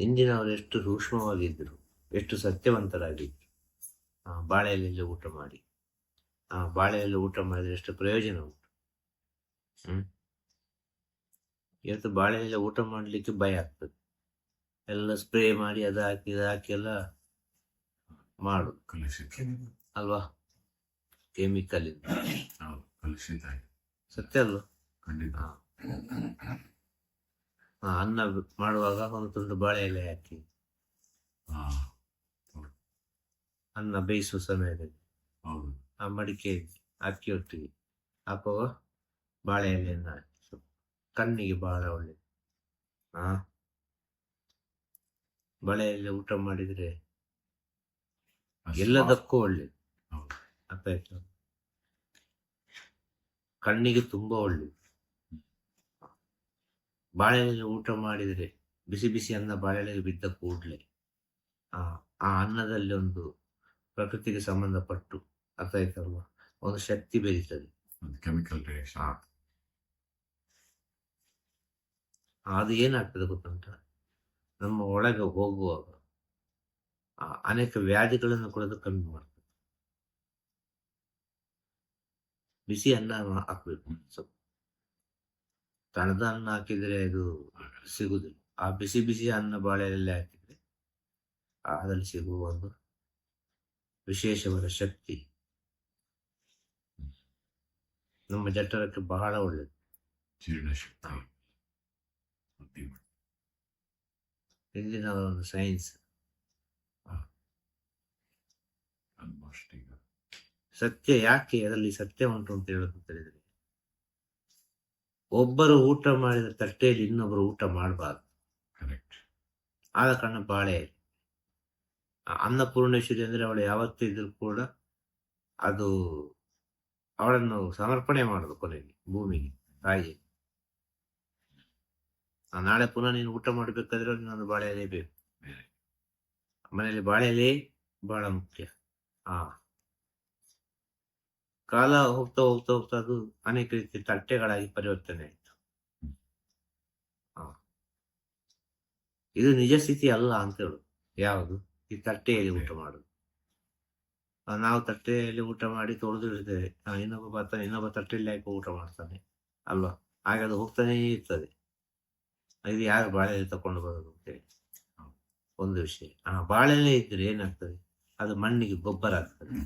ಇಂದಿನವರು ಎಷ್ಟು ಸೂಕ್ಷ್ಮವಾಗಿದ್ದರು ಎಷ್ಟು ಸತ್ಯವಂತರಾಗಿದ್ದರು. ಆ, ಬಾಳೆಯಲ್ಲಿ ಊಟ ಮಾಡಿ ಆ ಬಾಳೆಯಲ್ಲಿ ಊಟ ಮಾಡಿದರೆ ಎಷ್ಟು ಪ್ರಯೋಜನ ಉಂಟು? ಹ್ಮ್? ಇವತ್ತು ಬಾಳೆಯಲ್ಲಿ ಊಟ ಮಾಡಲಿಕ್ಕೆ ಭಯ ಆಗ್ತದೆ. ಎಲ್ಲ ಸ್ಪ್ರೇ ಮಾಡಿ ಅದು ಹಾಕಿ ಇದು ಹಾಕಿ ಎಲ್ಲ ಮಾಡು. ಅಲ್ವಾ? ಕೆಮಿಕಲ್ ಸತ್ಯ ಅಲ್ವಾ? ಖಂಡಿತ. ಅನ್ನ ಮಾಡುವಾಗ ಒಂದು ತುಂಡು ಬಾಳೆ ಎಲೆ ಹಾಕಿ. ಹಾ ಅನ್ನ ಬೇಯಿಸುವ ಸಮಯದಲ್ಲಿ ಹೌದು. ಆ ಮಡಿಕೆ ಅಕ್ಕಿ ಒಟ್ಟಿಗೆ ಹಾಕುವಾಗ ಬಾಳೆ ಎಲೆಯನ್ನು ಹಾಕಿ. ಕಣ್ಣಿಗೆ ಬಹಳ ಒಳ್ಳೆಯದು ಹಾ. ಬಾಳೆ ಎಲೆ ಊಟ ಮಾಡಿದ್ರೆ ಎಲ್ಲದಕ್ಕೂ ಒಳ್ಳೆಯದು. ಅರ್ಥ ಆಯ್ತು? ಕಣ್ಣಿಗೆ ತುಂಬಾ ಒಳ್ಳೆಯದು ಬಾಳೆಲೆ ಊಟ ಮಾಡಿದರೆ ಬಿಸಿ ಬಿಸಿ ಅನ್ನ ಬಾಳೆಲೆಗೆ ಬಿದ್ದ ಕೂಡಲೇ ಆ ಆ ಅನ್ನದಲ್ಲಿ ಒಂದು ಪ್ರಕೃತಿಗೆ ಸಂಬಂಧಪಟ್ಟು ಅರ್ಥ ಆಯ್ತಲ್ವಾ ಒಂದು ಶಕ್ತಿ ಬೆರೀತದೆ. ಒಂದು ಕೆಮಿಕಲ್. ಅದು ಏನಾಗ್ತದೆ ಗೊತ್ತುಂಟ? ನಮ್ಮ ಒಳಗೆ ಹೋಗುವಾಗ ಆ ಅನೇಕ ವ್ಯಾಧಿಗಳನ್ನು ಕೂಡ ಕಮ್ಮಿ ಮಾಡ್ತದೆ. ಬಿಸಿ ಅನ್ನ ಹಾಕ್ಬೇಕು. ಸ್ವಲ್ಪ. ತಣದ ಅನ್ನ ಹಾಕಿದ್ರೆ ಅದು ಸಿಗುದಿಲ್ಲ. ಆ ಬಿಸಿ ಬಿಸಿ ಅನ್ನ ಬಾಳೆಯಲ್ಲಿ ಹಾಕಿದ್ರೆ ಅದ್ರಲ್ಲಿ ಸಿಗುವ ಒಂದು ವಿಶೇಷವಾದ ಶಕ್ತಿ. ನಮ್ಮ ಜಠರಕ್ಕೆ ಬಹಳ ಒಳ್ಳೆಯದು ಜೀರ್ಣಶಕ್ತಿ ಇಂದಿನ ಒಂದು ಸೈನ್ಸ್ ಸತ್ಯ ಯಾಕೆ ಅದರಲ್ಲಿ ಸತ್ಯ ಉಂಟು ಅಂತ ಹೇಳೋದು ತಿಳಿದ್ರೆ ಒಬ್ಬರು ಊಟ ಮಾಡಿದ ತಟ್ಟೆಯಲ್ಲಿ ಇನ್ನೊಬ್ಬರು ಊಟ ಮಾಡಬಾರ್ದು. ಕರೆಕ್ಟ್ ಆದ ಕಾರಣ ಬಾಳೆ ಅನ್ನಪೂರ್ಣೇಶ್ವರಿ ಅಂದ್ರೆ ಅವಳು ಯಾವತ್ತೂ ಇದ್ರೂ ಕೂಡ ಅದು ಅವಳನ್ನು ಸಮರ್ಪಣೆ ಮಾಡೋದು ಕೊನೆಗೆ ಭೂಮಿಗೆ ತಾಯಿ ನಾಳೆ ಪುನಃ ನೀನು ಊಟ ಮಾಡಬೇಕಾದ್ರೆ ನಾನು ಬಾಳೆ ಬೇಕು. ಮನೆಯಲ್ಲಿ ಬಾಳೆ ಎಲೆ ಬಹಳ ಮುಖ್ಯ. ಹಾ ಕಾಲ ಹೋಗ್ತಾ ಹೋಗ್ತಾ ಹೋಗ್ತಾ ಅದು ಅನೇಕ ರೀತಿ ತಟ್ಟೆಗಳಾಗಿ ಪರಿವರ್ತನೆ ಆಯ್ತು. ಹಾ ಇದು ನಿಜ ಸ್ಥಿತಿ ಅಲ್ಲ ಅಂತ ಹೇಳು. ಯಾವುದು? ಈ ತಟ್ಟೆಯಲ್ಲಿ ಊಟ ಮಾಡುದು ನಾವು ತಟ್ಟೆಯಲ್ಲಿ ಊಟ ಮಾಡಿ ತೊಳೆದು ಇಡ್ತೇವೆ ಇನ್ನೊಬ್ಬ ಬರ್ತಾನೆ ಇನ್ನೊಬ್ಬ ತಟ್ಟೆಯಲ್ಲಿ ಹಾಕಿ ಊಟ ಮಾಡ್ತಾನೆ. ಅಲ್ವಾ? ಹಾಗೆ ಅದು ಹೋಗ್ತಾನೇ ಇರ್ತದೆ. ಇದು ಯಾರು ಬಾಳೆಲೆ ತಕೊಂಡು ಬರೋದು ಅಂತೇಳಿ ಒಂದು ವಿಷಯ. ಆ ಬಾಳೆಲೆ ಇದ್ರೆ ಏನಾಗ್ತದೆ? ಅದು ಮಣ್ಣಿಗೆ ಗೊಬ್ಬರ ಆಗ್ತದೆ.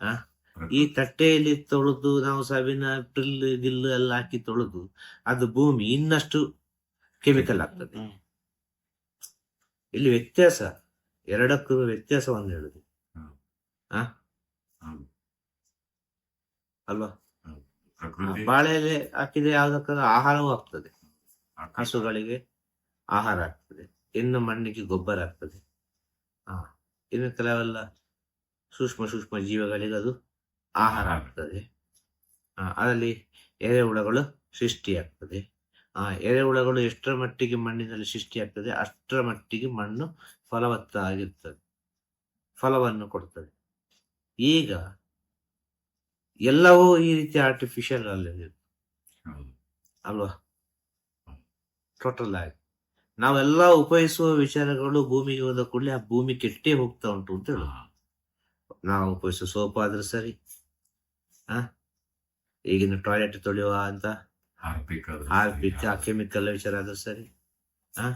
ಆ? ಈ ತಟ್ಟೆಯಲ್ಲಿ ತೊಳೆದು ನಾವು ಸಾವಿನ ಡ್ರಿಲ್ ಗಿಲ್ ಎಲ್ಲ ಹಾಕಿ ತೊಳೆದು ಅದು ಭೂಮಿ ಇನ್ನಷ್ಟು ಕೆಮಿಕಲ್ ಆಗ್ತದೆ. ಇಲ್ಲಿ ವ್ಯತ್ಯಾಸ ಎರಡಕ್ಕೂ ವ್ಯತ್ಯಾಸವನ್ನು ಹೇಳುದು. ಅಲ್ವಾ? ಬಾಳೆಯಲ್ಲಿ ಬಾಳೆ ಎಲೆ ಹಾಕಿದ್ರೆ ಯಾವ್ದಕ್ಕಾದ್ರೂ ಆಹಾರವೂ ಆಗ್ತದೆ. ಹಸುಗಳಿಗೆ ಆಹಾರ ಆಗ್ತದೆ. ಇನ್ನು ಮಣ್ಣಿಗೆ ಗೊಬ್ಬರ ಆಗ್ತದೆ. ಆ ಇನ್ನು ಕೆಲವೆಲ್ಲ ಸೂಕ್ಷ್ಮ ಸೂಕ್ಷ್ಮ ಜೀವಗಳಿಗೆ ಅದು ಆಹಾರ ಆಗ್ತದೆ. ಅದರಲ್ಲಿ ಎರೆಹುಳಗಳು ಸೃಷ್ಟಿಯಾಗ್ತದೆ ಆ ಎರೆಹುಳಗಳು ಎಷ್ಟರ ಮಟ್ಟಿಗೆ ಮಣ್ಣಿನಲ್ಲಿ ಸೃಷ್ಟಿಯಾಗ್ತದೆ ಅಷ್ಟರ ಮಟ್ಟಿಗೆ ಮಣ್ಣು ಫಲವತ್ತಾಗಿರ್ತದೆ ಫಲವನ್ನು ಕೊಡ್ತದೆ. ಈಗ ಎಲ್ಲವೂ ಈ ರೀತಿ ಆರ್ಟಿಫಿಷಿಯಲ್ ಅಲ್ಲಿ ಅಲ್ವಾ? ಟೋಟಲ್ ಆಗಿ. ನಾವೆಲ್ಲ ಉಪಯೋಗಿಸುವ ವಿಚಾರಗಳು ಭೂಮಿಗೆ ಹೋದ ಕೂಡಲೇ ಆ ಭೂಮಿ ಕೆಟ್ಟೇ ಹೋಗ್ತಾ ಉಂಟು ಅಂತ ಹೇಳುದು. ನಾವು ಉಪಯೋಗಿಸುವ ಸೋಪ್ ಆದ್ರೆ ಸರಿ ಆ ಈಗಿನ ಟಾಯ್ಲೆಟ್ ತೊಳೆಯುವ ಅಂತ? ಹಾರ್ಪಿಕ್ ಆ ಕೆಮಿಕಲ್ ವಿಚಾರ ಆದ್ರೂ ಸರಿ. ಆ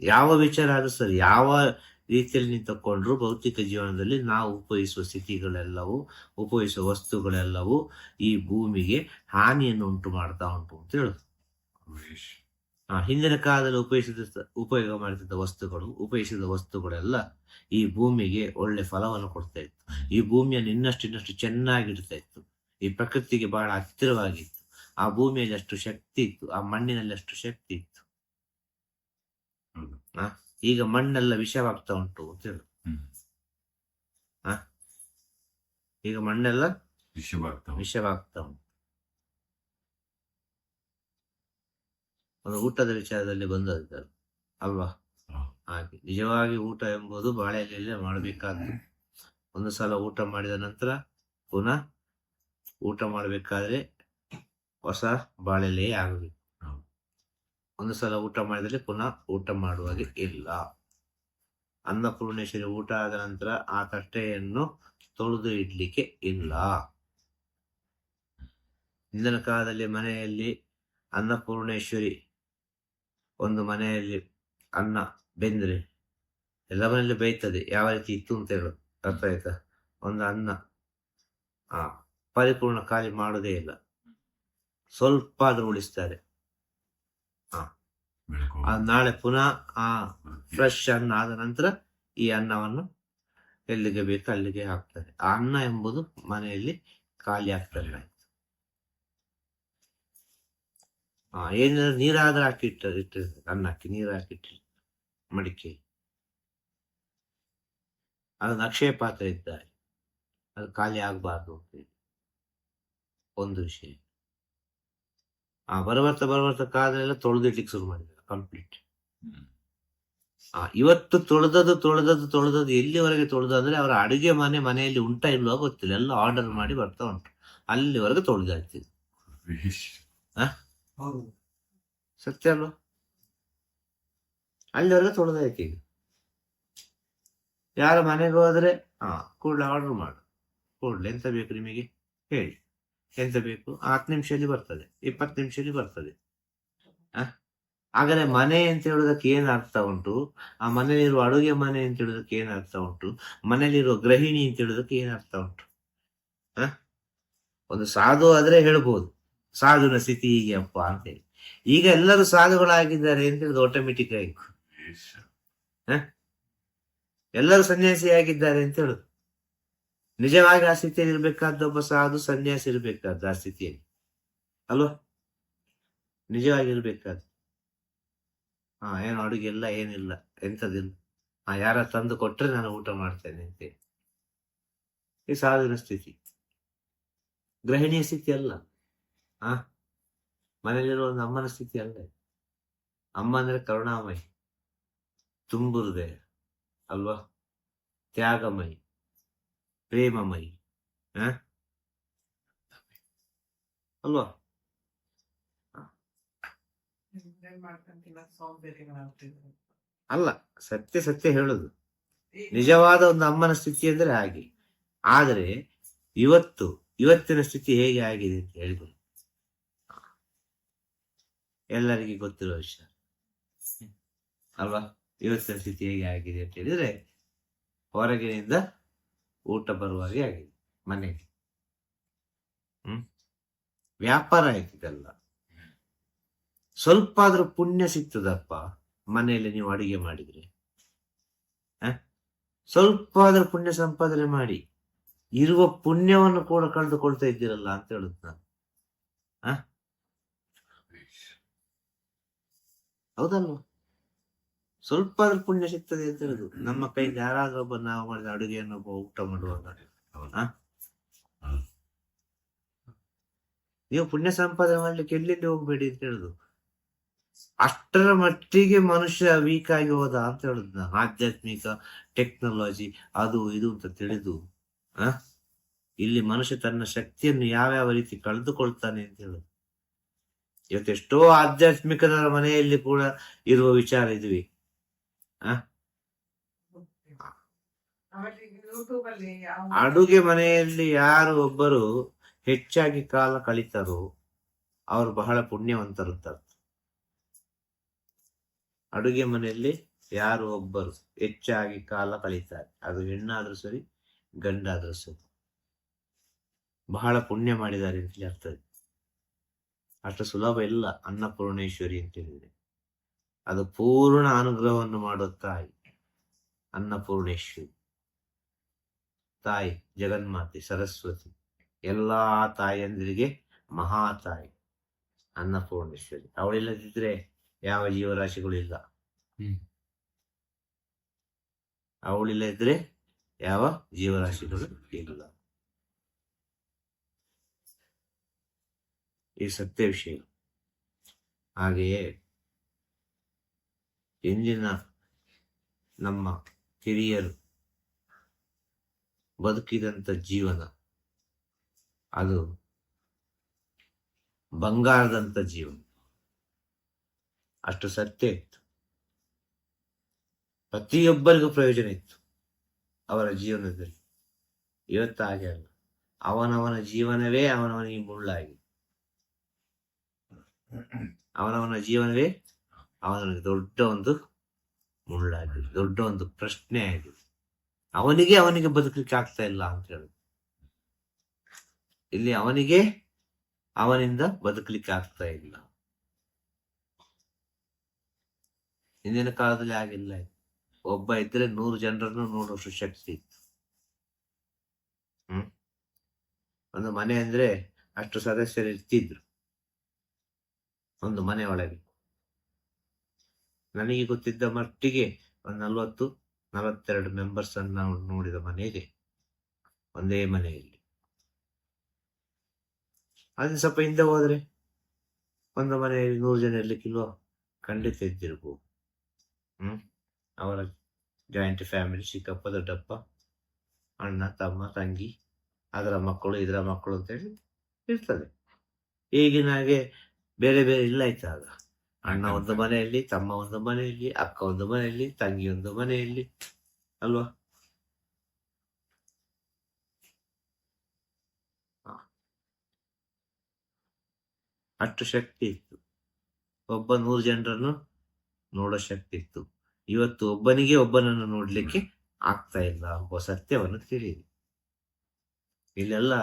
ಯಾವ ವಿಚಾರ ಆದ್ರೂ ಸರಿ ಯಾವ ರೀತಿಯಲ್ಲಿ ನೀವು ತಕೊಂಡ್ರು ಭೌತಿಕ ಜೀವನದಲ್ಲಿ ನಾವು ಉಪಯೋಗಿಸುವ ಸ್ಥಿತಿಗಳೆಲ್ಲವೂ ಉಪಯೋಗಿಸುವ ವಸ್ತುಗಳೆಲ್ಲವೂ ಈ ಭೂಮಿಗೆ ಹಾನಿಯನ್ನು ಉಂಟು ಮಾಡ್ತಾ ಉಂಟು ಅಂತ ಹೇಳುದು. ಆ, ಹಿಂದಿನ ಕಾಲದಲ್ಲಿ ಉಪಯೋಗಿಸಿದ ಉಪಯೋಗ ಮಾಡ್ತಿದ್ದ ವಸ್ತುಗಳು ಉಪಯೋಗಿಸಿದ ವಸ್ತುಗಳೆಲ್ಲ ಈ ಭೂಮಿಗೆ ಒಳ್ಳೆ ಫಲವನ್ನು ಕೊಡ್ತಾ ಇತ್ತು. ಈ ಭೂಮಿಯನ್ನು ಇನ್ನಷ್ಟು ಇನ್ನಷ್ಟು ಚೆನ್ನಾಗಿಡ್ತಾ ಇತ್ತು. ಈ ಪ್ರಕೃತಿಗೆ ಬಹಳ ಹತ್ತಿರವಾಗಿತ್ತು. ಆ ಭೂಮಿಯಲ್ಲಿ ಅಷ್ಟು ಶಕ್ತಿ ಇತ್ತು ಆ ಮಣ್ಣಿನಲ್ಲಿ ಅಷ್ಟು ಶಕ್ತಿ ಇತ್ತು. ಈಗ ಮಣ್ಣೆಲ್ಲ ವಿಷವಾಗ್ತಾ ಉಂಟು ಅಂತ ಹೇಳು. ಹ್ಮ್. ಈಗ ಮಣ್ಣೆಲ್ಲ ವಿಷವಾಗ್ತಾವ ವಿಷವಾಗ್ತಾ ಉಂಟು. ಊಟದ ವಿಚಾರದಲ್ಲಿ ಬಂದದ್ದು ಅಲ್ವಾ? ಹಾಗೆ. ನಿಜವಾಗಿ ಊಟ ಎಂಬುದು ಬಾಳೆಯಲ್ಲಿ ಮಾಡಬೇಕಾದ್ದು. ಒಂದು ಸಲ ಊಟ ಮಾಡಿದ ನಂತರ ಪುನಃ ಊಟ ಮಾಡಬೇಕಾದ್ರೆ ಹೊಸ ಬಾಳೆಲೆಯೇ ಆಗಬೇಕು. ಒಂದು ಸಲ ಊಟ ಮಾಡಿದರೆ ಪುನಃ ಊಟ ಮಾಡುವಾಗೆ ಇಲ್ಲ. ಅನ್ನಪೂರ್ಣೇಶ್ವರಿ ಊಟ ಆದ ನಂತರ ಆ ತಟ್ಟೆಯನ್ನು ತೊಳೆದು ಇಡ್ಲಿಕ್ಕೆ ಇಲ್ಲ. ಹಿಂದಿನ ಕಾಲದಲ್ಲಿ ಮನೆಯಲ್ಲಿ ಅನ್ನಪೂರ್ಣೇಶ್ವರಿ ಒಂದು ಮನೆಯಲ್ಲಿ ಅನ್ನ ಬೆಂದ್ರೆ ಎಲ್ಲ ಮನೆಯಲ್ಲಿ ಬೇಯ್ತದೆ. ಯಾವ ರೀತಿ ಇತ್ತು ಅಂತ ಹೇಳು. ಅರ್ಥ ಆಯ್ತಾ? ಒಂದು ಅನ್ನ, ಆ ಪರಿಪೂರ್ಣ ಖಾಲಿ ಮಾಡೋದೇ ಇಲ್ಲ. ಸ್ವಲ್ಪ ಆದ್ರೂ ಉಳಿಸ್ತಾರೆ. ನಾಳೆ ಪುನಃ ಆ. ಫ್ರೆಶ್ ಅನ್ನ ಆದ ನಂತರ ಈ ಅನ್ನವನ್ನು ಎಲ್ಲಿಗೆ ಬೇಕು ಅಲ್ಲಿಗೆ ಹಾಕ್ತಾರೆ. ಆ ಅನ್ನ ಎಂಬುದು ಮನೆಯಲ್ಲಿ ಖಾಲಿ ಆಗ್ತದೆ ಹಾ ಏನಿಲ್ಲ ನೀರಾದ್ರೆ ಹಾಕಿ ಇಟ್ಟ ಇಟ್ಟಿರ್ತಾರೆ ಅನ್ನ ಹಾಕಿ ನೀರು ಹಾಕಿ ಇಟ್ಟಿರ್ತಾರೆ ಮಡಿಕೆ. ಅದನ್ನು ಅಕ್ಷಯ ಪಾತ್ರ ಇದ್ದಾರೆ. ಅದು ಖಾಲಿ ಆಗಬಾರ್ದು ಅಂತ ಹೇಳಿ. ಒಂದು ವಿಷಯ. ಆ ಬರಬರ್ತಾ ಬರಬರ್ತಾ ಕಾಲೆಲ್ಲ ತೊಳೆದಿಡ್ಲಿಕ್ಕೆ ಶುರು ಮಾಡಿದ್ದಾರೆ ಕಂಪ್ಲೀಟ್. ಆ ಇವತ್ತು ತೊಳೆದದ್ದು ತೊಳೆದದ್ದು ತೊಳೆದದ್ದು ಎಲ್ಲಿವರೆಗೆ ತೊಳೆದು ಅಂದ್ರೆ ಅವರ ಅಡುಗೆ ಮನೆ ಮನೆಯಲ್ಲಿ ಉಂಟಾ ಇಲ್ವಾ ಗೊತ್ತಿಲ್ಲ. ಎಲ್ಲ ಆರ್ಡರ್ ಮಾಡಿ ಬರ್ತಾ ಉಂಟು. ಅಲ್ಲಿವರೆಗೆ ತೊಳೆದಾಗ್ತಿದ್ರು ಸತ್ಯ ಅಲ್ವಾ? ಅಲ್ಲಿವರೆಗೆ ತೊಳೆದಾಯ್ತು ಈಗ ಯಾರ ಮನೆಗೆ ಹೋದ್ರೆ ಹಾ ಕೂಡಲೇ ಆರ್ಡರ್ ಮಾಡು. ಕೂಡಲೇ ಎಂತ ಬೇಕು ನಿಮಗೆ? ಹೇಳಿ. ಎಂತ ಬೇಕು ಹತ್ತು ನಿಮಿಷದಲ್ಲಿ ಬರ್ತದೆ ಇಪ್ಪತ್ತು ನಿಮಿಷದಲ್ಲಿ ಬರ್ತದೆ? ಹಾಗಾದ್ರೆ ಮನೆ ಅಂತ ಹೇಳೋದಕ್ಕೆ ಏನ್ ಅರ್ಥ ಉಂಟು? ಆ ಮನೆಯಲ್ಲಿರುವ ಅಡುಗೆ ಮನೆ ಅಂತ ಹೇಳೋದಕ್ಕೆ ಏನ್ ಅರ್ಥ ಉಂಟು? ಮನೆಯಲ್ಲಿರುವ ಗೃಹಿಣಿ ಅಂತ ಹೇಳೋದಕ್ಕೆ ಏನ್ ಅರ್ಥ ಉಂಟು? ಒಂದು ಸಾಧು ಆದ್ರೆ ಹೇಳ್ಬೋದು. ಸಾಧುನ ಸ್ಥಿತಿ ಹೀಗೆ ಅಪ್ಪ ಅಂತೇಳಿ ಈಗ ಎಲ್ಲರೂ ಸಾಧುಗಳಾಗಿದ್ದಾರೆ ಅಂತ ಹೇಳಿದ್ರೆ ಆಟೋಮೆಟಿಕ್ ಆಗಿ. ಎಲ್ಲರೂ ಎಲ್ಲರೂ ಸನ್ಯಾಸಿಯಾಗಿದ್ದಾರೆ ಅಂತ ಹೇಳುದು. ನಿಜವಾಗಿ ಆ ಸ್ಥಿತಿಯಲ್ಲಿ ಇರ್ಬೇಕಾದ ಒಬ್ಬ ಸಾಧು ಸನ್ಯಾಸಿ ಇರಬೇಕಾದ ಆ ಸ್ಥಿತಿಯಲ್ಲಿ. ಅಲ್ವಾ? ನಿಜವಾಗಿ ಇರ್ಬೇಕಾದ. ಹಾ, ಏನು ಅಡುಗೆ ಇಲ್ಲ ಏನಿಲ್ಲ ಎಂಥದ್ದಿಲ್ಲ ಹಾ ಯಾರ ತಂದು ಕೊಟ್ರೆ ನಾನು ಊಟ ಮಾಡ್ತೇನೆ ಅಂತ ಈ ಸಾಧನ ಸ್ಥಿತಿ. ಗೃಹಿಣಿಯ ಸ್ಥಿತಿ ಅಲ್ಲ. ಆ? ಮನೆಯಲ್ಲಿರುವ ಒಂದು ಅಮ್ಮನ ಸ್ಥಿತಿ ಅಲ್ಲ. ಅಮ್ಮ ಅಂದ್ರೆ ಕರುಣಾಮಯಿ. ತುಂಬು ಅಲ್ವಾ? ತ್ಯಾಗಮಯಿ. ಪ್ರೇಮಮಯಿ? ಅಲ್ವಾ? ಅಲ್ಲ ಸತ್ಯ ಸತ್ಯ ಹೇಳುದು. ನಿಜವಾದ ಒಂದು ಅಮ್ಮನ ಸ್ಥಿತಿ ಅಂದ್ರೆ ಹಾಗೆ. ಆದರೆ ಇವತ್ತು ಇವತ್ತಿನ ಸ್ಥಿತಿ ಹೇಗೆ ಆಗಿದೆ ಅಂತ ಹೇಳಿದ್ರು ಎಲ್ಲರಿಗೆ ಗೊತ್ತಿರುವ ವಿಷಯ. ಅಲ್ವಾ? ಇವತ್ತಿನ ಸ್ಥಿತಿ ಹೇಗೆ ಆಗಿದೆ ಅಂತ ಹೇಳಿದ್ರೆ ಹೊರಗಿನಿಂದ ಊಟ ಬರುವ ಹಾಗೆ ಆಗಿದೆ ಮನೆಗೆ ಹ್ಮ್. ವ್ಯಾಪಾರ ಆಯ್ತಿದೆಲ್ಲ. ಸ್ವಲ್ಪ ಆದ್ರೂ ಪುಣ್ಯ ಸಿಗ್ತದಪ್ಪ ಮನೆಯಲ್ಲಿ ನೀವು ಅಡಿಗೆ ಮಾಡಿದ್ರೆ? ಸ್ವಲ್ಪ ಆದ್ರೂ ಪುಣ್ಯ ಸಂಪಾದನೆ ಮಾಡಿ. ಇರುವ ಪುಣ್ಯವನ್ನು ಕೂಡ ಕಳೆದುಕೊಳ್ತಾ ಇದ್ದೀರಲ್ಲ ಅಂತ ಹೇಳುದು ನಾನು. ಹೌದಲ್ವಾ? ಸ್ವಲ್ಪ ಪುಣ್ಯ ಸಿಗ್ತದೆ ಅಂತ ಹೇಳುದು. ನಮ್ಮ ಕೈಯಲ್ಲಿ ಯಾರಾದ್ರೂ ಒಬ್ಬ ನಾವು ಮಾಡಿದ ಅಡುಗೆಯನ್ನು ಒಬ್ಬ ಊಟ ಮಾಡುವಾಗ. ನೀವು ಪುಣ್ಯ ಸಂಪಾದನೆ ಮಾಡ್ಲಿಕ್ಕೆ ಎಲ್ಲಿಂದ ಹೋಗ್ಬೇಡಿ ಅಂತ ಹೇಳುದು. ಅಷ್ಟರ ಮಟ್ಟಿಗೆ ಮನುಷ್ಯ ವೀಕ್ ಆಗಿ ಹೋದ ಅಂತ ಹೇಳುದು. ನಾನು ಆಧ್ಯಾತ್ಮಿಕ ಟೆಕ್ನಾಲಜಿ ಅದು ಇದು ಅಂತ ತಿಳಿದು ಆ ಇಲ್ಲಿ ಮನುಷ್ಯ ತನ್ನ ಶಕ್ತಿಯನ್ನು ಯಾವ್ಯಾವ ರೀತಿ ಕಳೆದುಕೊಳ್ತಾನೆ ಅಂತ ಹೇಳುದು. ಇವತ್ತೆಷ್ಟೋ ಆಧ್ಯಾತ್ಮಿಕರ ಮನೆಯಲ್ಲಿ ಕೂಡ ಇರುವ ವಿಚಾರ ಇದ್ವಿ. ಅಡುಗೆ ಮನೆಯಲ್ಲಿ ಯಾರು ಒಬ್ಬರು ಹೆಚ್ಚಾಗಿ ಕಾಲ ಕಳೀತಾರೋ, ಅವರು ಬಹಳ ಪುಣ್ಯವಂತರು ಅಂತ ಅರ್ಥ. ಅಡುಗೆ ಮನೆಯಲ್ಲಿ ಯಾರು ಒಬ್ಬರು ಹೆಚ್ಚಾಗಿ ಕಾಲ ಕಳೀತಾರೆ ಅದು ಹೆಣ್ಣಾದ್ರೂ ಸರಿ, ಗಂಡಾದ್ರೂ ಸರಿ ಬಹಳ ಪುಣ್ಯ ಮಾಡಿದ್ದಾರೆ ಅಂತ ಹೇಳಿ ಅರ್ಥ. ಅಷ್ಟು ಸುಲಭ ಇಲ್ಲ ಅನ್ನಪೂರ್ಣೇಶ್ವರಿ ಅಂತ ಹೇಳಿದ್ರೆ ಅದು ಪೂರ್ಣ ಅನುಗ್ರಹವನ್ನು ಮಾಡುವ ತಾಯಿ ಅನ್ನಪೂರ್ಣೇಶ್ವರಿ. ತಾಯಿ ಜಗನ್ಮಾತೆ ಸರಸ್ವತಿ ಎಲ್ಲಾ ತಾಯಿಯಂದಿರಿಗೆ ಮಹಾ ತಾಯಿ ಅನ್ನಪೂರ್ಣೇಶ್ವರಿ. ಅವಳಿಲ್ಲದಿದ್ರೆ ಯಾವ ಜೀವರಾಶಿಗಳಿಲ್ಲ. ಅವಳಿಲ್ಲದಿದ್ರೆ ಯಾವ ಜೀವರಾಶಿಗಳು ಇಲ್ಲ. ಈ ಸತ್ಯ ವಿಷಯ. ಹಾಗೆಯೇ ಇಂದಿನ ನಮ್ಮ ಕಿರಿಯರು ಬದುಕಿದಂತ ಜೀವನ ಅದು ಬಂಗಾರದಂಥ ಜೀವನ. ಅಷ್ಟು ಸತ್ಯ ಇತ್ತು. ಪ್ರತಿಯೊಬ್ಬರಿಗೂ ಪ್ರಯೋಜನ ಇತ್ತು ಅವರ ಜೀವನದಲ್ಲಿ. ಇವತ್ತು ಹಾಗೆ ಅಲ್ಲ. ಅವನವನ ಜೀವನವೇ ಅವನವನಿಗೆ ಮುಳ್ಳಾಗಿ ಅವನವನ ಜೀವನವೇ ಅವನಿಗೆ ದೊಡ್ಡ ಒಂದು ಮುಳ್ಳಾಗಿದೆ ದೊಡ್ಡ ಒಂದು ಪ್ರಶ್ನೆ ಆಗಿದೆ ಅವನಿಗೆ ಅವನಿಗೆ ಬದುಕಲಿಕ್ಕೆ ಆಗ್ತಾ ಇಲ್ಲ ಅಂತ ಹೇಳುದು. ಇಲ್ಲಿ ಅವನಿಗೆ ಅವನಿಂದ ಬದುಕಲಿಕ್ಕೆ ಆಗ್ತಾ ಇಲ್ಲ. ಹಿಂದಿನ ಕಾಲದಲ್ಲಿ ಆಗಿಲ್ಲ ಒಬ್ಬ ಇದ್ರೆ ನೂರು ಜನರನ್ನು ನೋಡೋಷ್ಟು ಶಕ್ತಿ ಇತ್ತು. ಹ್ಮ್? ಒಂದು ಮನೆ ಅಂದ್ರೆ ಅಷ್ಟು ಸದಸ್ಯರು ಇರ್ತಿದ್ರು. ಒಂದು ಮನೆ ಒಳಗೆ. ನನಗೆ ಗೊತ್ತಿದ್ದ ಮಟ್ಟಿಗೆ ಒಂದು ನಲ್ವತ್ತು, ನಲವತ್ತೆರಡು ಮೆಂಬರ್ಸ್ ಅನ್ನು ನಾವು ನೋಡಿದ ಮನೆ ಒಂದೇ ಮನೆಯಲ್ಲಿ. ಅದು ಸ್ವಲ್ಪ ಹಿಂದೆ ಹೋದರೆ ಒಂದು ಮನೆಯಲ್ಲಿ ನೂರು ಜನ ಇರ್ಲಿಕ್ಕಿಲ್ವ? ಖಂಡಿತ ಇದ್ದಿರ್ಬೋದು ಹ್ಞೂ ಅವರ ಜಾಯಿಂಟ್ ಫ್ಯಾಮಿಲಿ ಚಿಕ್ಕಪ್ಪ ದೊಡ್ಡಪ್ಪ, ಅಣ್ಣ, ತಮ್ಮ, ತಂಗಿ, ಅದರ ಮಕ್ಕಳು, ಇದರ ಮಕ್ಕಳು ಅಂತೇಳಿ ಇರ್ತದೆ. ಈಗಿನ ಹಾಗೆ ಬೇರೆ ಬೇರೆ ಇಲ್ಲ ಆಯ್ತಾ ಆಗ? ಅಣ್ಣ ಒಂದು ಮನೆಯಲ್ಲಿ ತಮ್ಮ ಒಂದು ಮನೆಯಲ್ಲಿ ಅಕ್ಕ ಒಂದು ಮನೆಯಲ್ಲಿ ತಂಗಿ ಒಂದು ಮನೆಯಲ್ಲಿ ಅಲ್ವಾ. ಅಷ್ಟು ಶಕ್ತಿ ಇತ್ತು. ಒಬ್ಬ ನೂರು ಜನರನ್ನು ನೋಡೋ ಶಕ್ತಿ ಇತ್ತು. ಇವತ್ತು ಒಬ್ಬನಿಗೆ ಒಬ್ಬನನ್ನು ನೋಡ್ಲಿಕ್ಕೆ ಆಗ್ತಾ ಇಲ್ಲ ಒಬ್ಬ ಸತ್ಯವನ್ನು ತಿಳಿಯಿರಿ. ಇಲ್ಲೆಲ್ಲ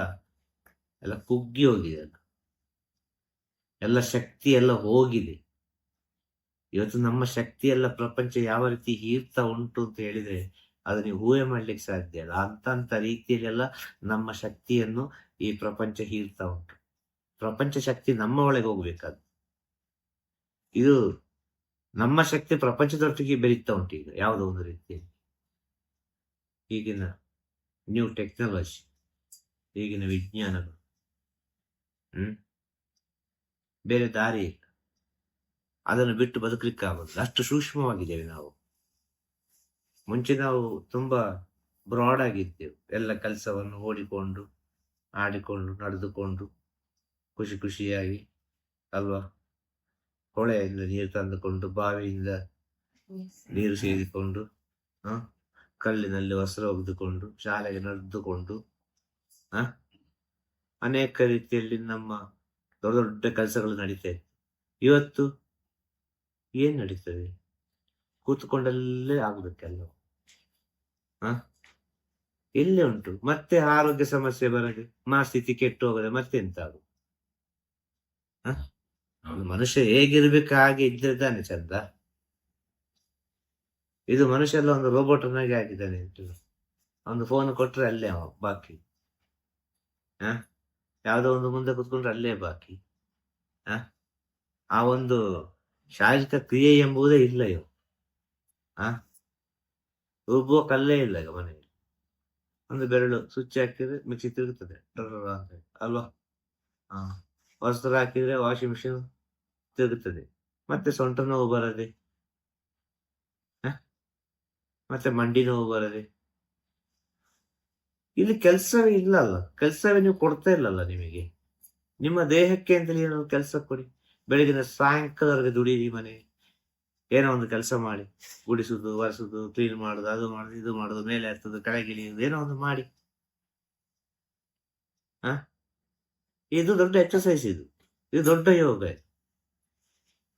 ಎಲ್ಲ ಕುಗ್ಗಿ ಹೋಗಿದೆ. ಎಲ್ಲ ಶಕ್ತಿ ಎಲ್ಲ ಹೋಗಿದೆ. ಇವತ್ತು ನಮ್ಮ ಶಕ್ತಿ ಎಲ್ಲ ಪ್ರಪಂಚ ಯಾವ ರೀತಿ ಹೀರ್ತಾ ಉಂಟು ಅಂತ ಹೇಳಿದ್ರೆ ಅದು ನೀವು ಊಹೆ ಮಾಡ್ಲಿಕ್ಕೆ ಸಾಧ್ಯ ಇಲ್ಲ. ಅಂತಂತ ಅಂತ ರೀತಿಯಲ್ಲೆಲ್ಲ ನಮ್ಮ ಶಕ್ತಿಯನ್ನು ಈ ಪ್ರಪಂಚ ಹೀರ್ತಾ ಉಂಟು. ಪ್ರಪಂಚ ಶಕ್ತಿ ನಮ್ಮ ಒಳಗೆ ಹೋಗ್ಬೇಕಾದ್ದು. ಇದು ನಮ್ಮ ಶಕ್ತಿ ಪ್ರಪಂಚದೊಟ್ಟಿಗೆ ಬೆರೀತಾ ಉಂಟು ಈಗ, ಯಾವುದೋ ಒಂದು ರೀತಿಯಲ್ಲಿ. ಈಗಿನ ನ್ಯೂ ಟೆಕ್ನಾಲಜಿ ಈಗಿನ ವಿಜ್ಞಾನಗಳು, ಹ್ಮ್? ಬೇರೆ ದಾರಿ ಇಲ್ಲ ಅದನ್ನು ಬಿಟ್ಟು ಬದುಕಲಿಕ್ಕೆ ಆಗೋದಿಲ್ಲ ಅಷ್ಟು ಸೂಕ್ಷ್ಮವಾಗಿದ್ದೇವೆ ನಾವು. ಮುಂಚೆ ನಾವು ತುಂಬಾ ಬ್ರಾಡ್ ಆಗಿದ್ದೆವು. ಎಲ್ಲ ಕೆಲಸವನ್ನು ಓಡಿಕೊಂಡು ಆಡಿಕೊಂಡು ನಡೆದುಕೊಂಡು ಖುಷಿ ಖುಷಿಯಾಗಿ ಅಲ್ವಾ? ಹೊಳೆಯಿಂದ ನೀರು ತಂದುಕೊಂಡು ಬಾವಿಯಿಂದ ನೀರು ಸೇರಿಕೊಂಡು ಹ? ಕಲ್ಲಿನಲ್ಲಿ ವಸ್ತ್ರ ಒಗೆದುಕೊಂಡು ಶಾಲೆಗೆ ನಡೆದುಕೊಂಡು ಹ? ಅನೇಕ ರೀತಿಯಲ್ಲಿ ನಮ್ಮ ದೊಡ್ಡ ದೊಡ್ಡ ಕೆಲಸಗಳು ನಡೀತಾ ಇತ್ತು. ಇವತ್ತು ಏನ್ ನಡೀತದೆ? ಕೂತ್ಕೊಂಡಲ್ಲೇ ಆಗ್ಬೇಕಲ್ಲ ಎಲ್ಲಿ ಉಂಟು. ಮತ್ತೆ ಆರೋಗ್ಯ ಸಮಸ್ಯೆ ಬರದೆ. ಸ್ಥಿತಿ ಕೆಟ್ಟು ಹೋಗದೆ ಮತ್ತೆ ಎಂತ ಮನುಷ್ಯ ಹೇಗಿರ್ಬೇಕು ಹಾಗೆ ಇದ್ರೆ ತಾನೆ ಚಂದ. ಇದು ಮನುಷ್ಯ ಎಲ್ಲ ಒಂದು ರೋಬೋಟನಾಗಿ ಆಗಿದ್ದಾನೆ ಅಂತ. ಒಂದು ಫೋನ್ ಕೊಟ್ರೆ ಅಲ್ಲೇ ಬಾಕಿ. ಹ? ಯಾವ್ದೋ ಒಂದು ಮುಂದೆ ಕುತ್ಕೊಂಡ್ರೆ ಅಲ್ಲೇ ಬಾಕಿ. ಹ? ಆ ಒಂದು ಶಾರೀರಿಕ ಕ್ರಿಯೆ ಎಂಬುದೇ ಇಲ್ಲ ಇವು ಆ? ರುಬ್ಬುವ ಕಲ್ಲೇ ಇಲ್ಲ ಈಗ ಮನೆಯಲ್ಲಿ. ಒಂದು ಬೆರಳು ಸ್ವಿಚ್ ಹಾಕಿದ್ರೆ ಮಿಕ್ಸಿ ತಿರುಗುತ್ತದೆ ಅಂತ ಅಲ್ವಾ? ಹಾ ವಸ್ತ್ರ ಹಾಕಿದ್ರೆ ವಾಷಿಂಗ್ ಮಿಷಿನ್ ತಿರುಗುತ್ತದೆ ಮತ್ತೆ ಸೊಂಟ ನೋವು ಬರದೆ? ಮತ್ತೆ ಮಂಡಿ ನೋವು ಬರದೆ. ಇಲ್ಲಿ ಕೆಲಸವೇ ಇಲ್ಲ ಅಲ್ಲ. ಕೆಲಸವೇ ನೀವು ಕೊಡ್ತಾ ಇಲ್ಲಲ್ಲ ನಿಮಗೆ. ನಿಮ್ಮ ದೇಹಕ್ಕೆ ಅಂತ ಏನಾದ್ರು ಕೆಲಸ ಕೊಡಿ. ಬೆಳಗಿನ ಸಾಯಂಕಾಲವರೆಗೆ ದುಡಿಯಿರಿ ಮನೆ. ಏನೋ ಒಂದು ಕೆಲಸ ಮಾಡಿ, ಗುಡಿಸುದು, ಒರೆಸುದು ಕ್ಲೀನ್ ಮಾಡುದು, ಅದು ಮಾಡುದು, ಇದು ಮಾಡುದು, ಮೇಲೆ ಹತ್ತುದು ಕೆಳಗಿಳಿಯೋದು ಏನೋ ಒಂದು ಮಾಡಿ. ಹಾ? ಇದು ದೊಡ್ಡ ಎಕ್ಸಸೈಸ್ ಇದು. ಇದು ದೊಡ್ಡ ಯೋಗ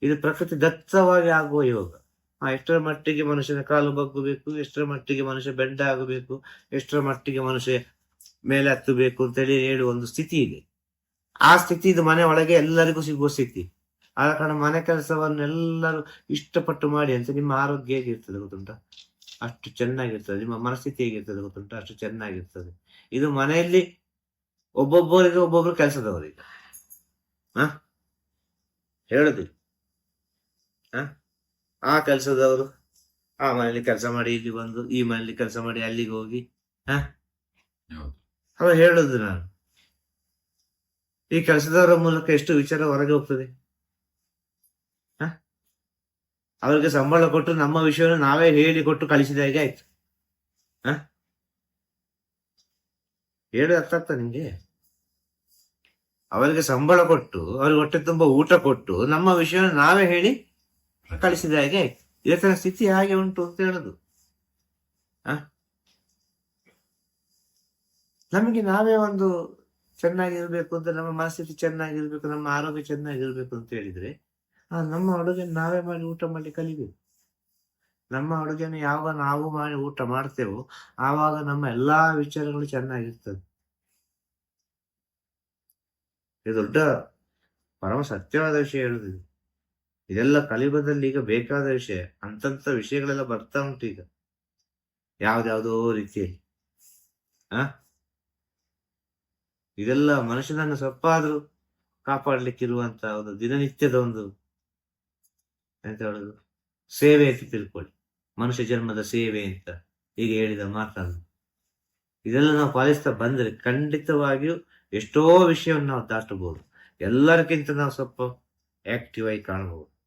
ಇದು. ಪ್ರಕೃತಿ ದತ್ತವಾಗಿ ಆಗುವ ಯೋಗ. ಆ ಎಷ್ಟರ ಮಟ್ಟಿಗೆ ಮನುಷ್ಯನ ಕಾಲು ಬಗ್ಗಬೇಕು, ಎಷ್ಟರ ಮಟ್ಟಿಗೆ ಮನುಷ್ಯ ಬೆಂಡ ಆಗಬೇಕು, ಎಷ್ಟರ ಮಟ್ಟಿಗೆ ಮನುಷ್ಯ ಮೇಲೆ ಹತ್ತಬೇಕು ಅಂತೇಳಿ ಹೇಳುವ ಒಂದು ಸ್ಥಿತಿ ಇದೆ. ಆ ಸ್ಥಿತಿ ಇದು ಮನೆ ಒಳಗೆ ಎಲ್ಲರಿಗೂ ಸಿಗುವ ಸ್ಥಿತಿ. ಆದ ಕಾರಣ ಮನೆ ಕೆಲಸವನ್ನೆಲ್ಲರೂ ಇಷ್ಟಪಟ್ಟು ಮಾಡಿ ಅಂತ ನಿಮ್ಮ ಆರೋಗ್ಯ ಹೇಗಿರ್ತದೆ ಗೊತ್ತುಂಟ? ಅಷ್ಟು ಚೆನ್ನಾಗಿರ್ತದೆ. ನಿಮ್ಮ ಮನಸ್ಥಿತಿ ಹೇಗಿರ್ತದೆ ಗೊತ್ತುಂಟ? ಅಷ್ಟು ಚೆನ್ನಾಗಿರ್ತದೆ. ಇದು ಮನೆಯಲ್ಲಿ ಒಬ್ಬೊಬ್ಬರಿಗೆ ಒಬ್ಬೊಬ್ರು ಕೆಲಸದವರಿಗೆ ಹ? ಹೇಳುದು ಹ? ಆ ಕೆಲಸದವರು ಆ ಮನೆಯಲ್ಲಿ ಕೆಲಸ ಮಾಡಿ ಇಲ್ಲಿ ಬಂದು ಈ ಮನೆಯಲ್ಲಿ ಕೆಲಸ ಮಾಡಿ ಅಲ್ಲಿಗೆ ಹೋಗಿ. ಹೌದು. ಅವ ಹೇಳುದು ನಾನು. ಈ ಕೆಲಸದವರ ಮೂಲಕ ಎಷ್ಟು ವಿಚಾರ ಹೊರಗೆ ಹೋಗ್ತದೆ? ಹ? ಅವರಿಗೆ ಸಂಬಳ ಕೊಟ್ಟು ನಮ್ಮ ವಿಷಯವನ್ನು ನಾವೇ ಹೇಳಿ ಕೊಟ್ಟು ಕಳಿಸಿದ ಹಾಗೆ ಆಯ್ತು? ಹ? ಹೇಳಿ ಅರ್ಥ ಆಗ್ತಾ ನಿಂಗೆ? ಅವರಿಗೆ ಸಂಬಳ ಕೊಟ್ಟು, ಅವ್ರಿಗೆ ಹೊಟ್ಟೆ ತುಂಬಾ ಊಟ ಕೊಟ್ಟು, ನಮ್ಮ ವಿಷಯವನ್ನು ನಾವೇ ಹೇಳಿ ಕಳಿಸಿದ ಹಾಗೆ ಇವತ್ತಿನ ಸ್ಥಿತಿ ಹಾಗೆ ಉಂಟು ಅಂತ ಹೇಳುದು. ಆ? ನಮಗೆ ನಾವೇ ಒಂದು ಚೆನ್ನಾಗಿರ್ಬೇಕು ಅಂತ, ನಮ್ಮ ಮನಸ್ಥಿತಿ ಚೆನ್ನಾಗಿರ್ಬೇಕು, ನಮ್ಮ ಆರೋಗ್ಯ ಚೆನ್ನಾಗಿರ್ಬೇಕು ಅಂತ ಹೇಳಿದ್ರೆ ನಮ್ಮ ಅಡುಗೆ ನಾವೇ ಮಾಡಿ ಊಟ ಮಾಡಿ ಕಲಿಬೇಕು. ನಮ್ಮ ಅಡುಗೆನ ಯಾವಾಗ ನಾವು ಮಾಡಿ ಊಟ ಮಾಡ್ತೇವೋ ಆವಾಗ ನಮ್ಮ ಎಲ್ಲಾ ವಿಚಾರಗಳು ಚೆನ್ನಾಗಿರ್ತದೆ. ಇದು ದೊಡ್ಡ ಪರಮ ಸತ್ಯವಾದ ವಿಷಯ ಹೇಳುದಿದೆ ಇದೆಲ್ಲ ಕಲಿಬದಲ್ಲಿ ಈಗ ಬೇಕಾದ ವಿಷಯ. ಅಂತಂತ ವಿಷಯಗಳೆಲ್ಲ ಬರ್ತಾ ಉಂಟು ಈಗ. ಯಾವ್ದಾವುದೋ ರೀತಿಯಲ್ಲಿ. ಆ? ಇದೆಲ್ಲ ಮನುಷ್ಯನನ್ನು ಸ್ವಲ್ಪಾದ್ರೂ ಕಾಪಾಡ್ಲಿಕ್ಕಿರುವಂತ ಒಂದು ದಿನನಿತ್ಯದ ಒಂದು ಎಂತ ಹೇಳುದು? ಸೇವೆ ಅಂತ ತಿಳ್ಕೊಳ್ಳಿ. ಮನುಷ್ಯ ಜನ್ಮದ ಸೇವೆ ಅಂತ ಹೀಗೆ ಹೇಳಿದ ಮಾತನ್ನು ಇದೆಲ್ಲ ನಾವು ಪಾಲಿಸ್ತಾ ಬಂದ್ರೆ ಖಂಡಿತವಾಗಿಯೂ ಎಷ್ಟೋ ವಿಷಯವನ್ನು ನಾವು ದಾಟಬಹುದು. ಎಲ್ಲರಿಗಿಂತ ನಾವು ಸ್ವಲ್ಪ ಆಕ್ಟಿವ್ ಆಗಿ ಕಾಣಬಹುದು.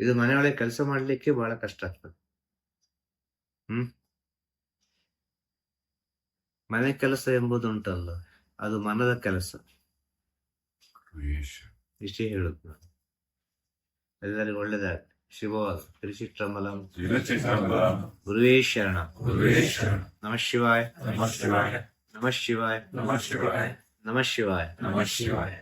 ಇದು ಮನೆಯೊಳಗೆ ಕೆಲಸ ಮಾಡ್ಲಿಕ್ಕೆ ಬಹಳ ಕಷ್ಟ ಆಗ್ತದೆ. ಹ್ಮ್? ಮನೆ ಕೆಲಸ ಎಂಬುದುಂಟಲ್ಲ ಅದು ಮನದ ಕೆಲಸ. നിശ്ചയെടുക്കുക എല്ലാവരും കൊള്ളതാൽ ശിവോത് തിരുച്ചിത്രമ്പലം ഗുരുവേ ശരണം നമ ശിവായ നമ ശിവായ നമ ശിവായ നമ ശിവായ നമ ശിവായ നമ ശിവായ